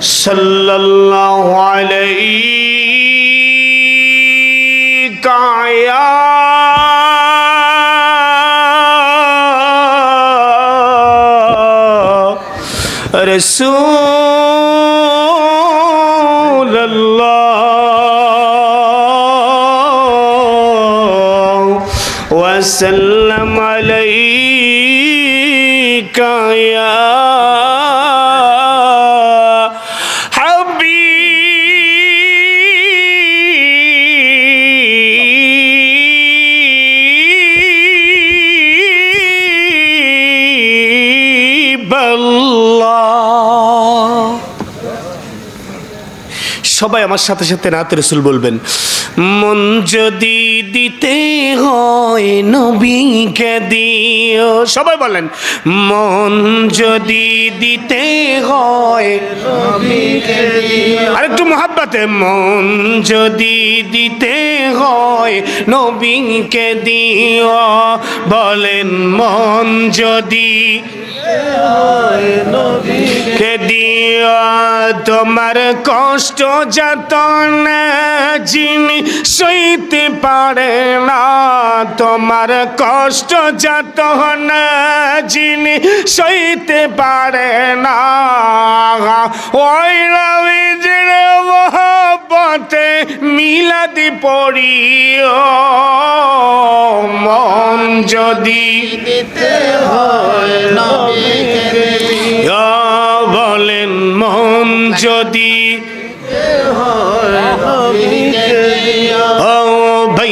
صلى الله عليك يا رسول الله. وسلم عليك يا حبيب الله সবাই আমার সাথে সাথে নাত রসুল বলবেন মন যদি দিতে হয় নবীকে দিও। সবাই বলেন মন যদি দিতে হয় আরেকটু মহাব্বাতে মন যদি দিতে হয় নবীকে দিও। বলেন, মন যদি কে দিও। তোমার কষ্ট যত না যিনি সইতে পারে না। তোমার কষ্ট যত না যিনি সইতে পারে না। ওই মহব্বতে মিলাদি পড়িও। মন যদি বলেন মন যদি ও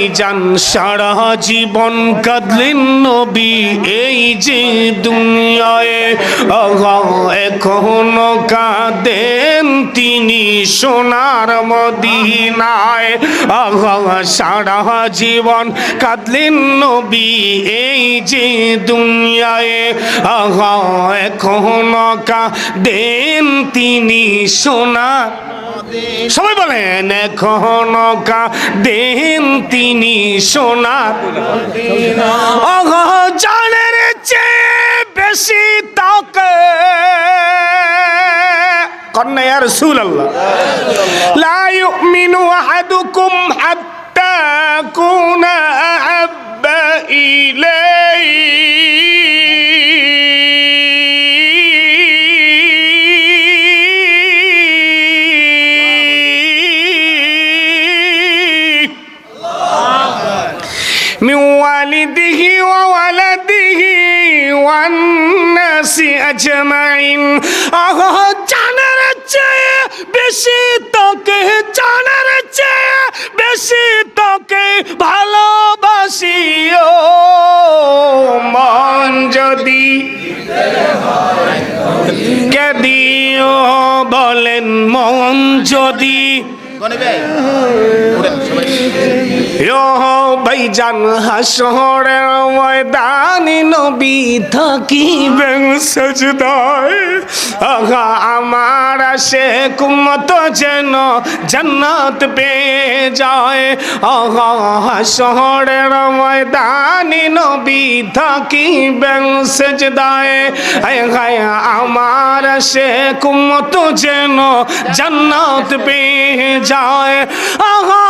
ভাইজান সারা জীবন কাঁদলেন নবী, এই যে দুনিয়ায় এখনও কাঁদেন তিনি সোনার মদিনায়। সারা জীবন কাঁদলেন নবী, এই যে দুনিয়ায় এখনও কাঁদেন তিনি সোনার সবাই বলেন এখন দেন তিনি সোনার জানের চেয়ে বেশি তাকে। কন্যা ইয়া রাসূলুল্লাহ। মিনু ইউমিনু আহাদুকুম হাত্তা কুনা من والده وولده والناس أجمعين আহ জানার চেয়ে বেশি তোকে জানার চেয়ে বেশি তোকে ভালোবাসিও মন যদি কে দিও বলেন মন যদি ইয়ো ভাইজান হাসরের ময়দানি নবী থাকিবেন সজদায়। আমার সে কুমত যেন জান্নাত পেয়ে যায়। আগা হাসরের নবী থাকিবেন সজদায়। আমার সে কুমত যেন জান্নাত পেয়ে যায়। আগা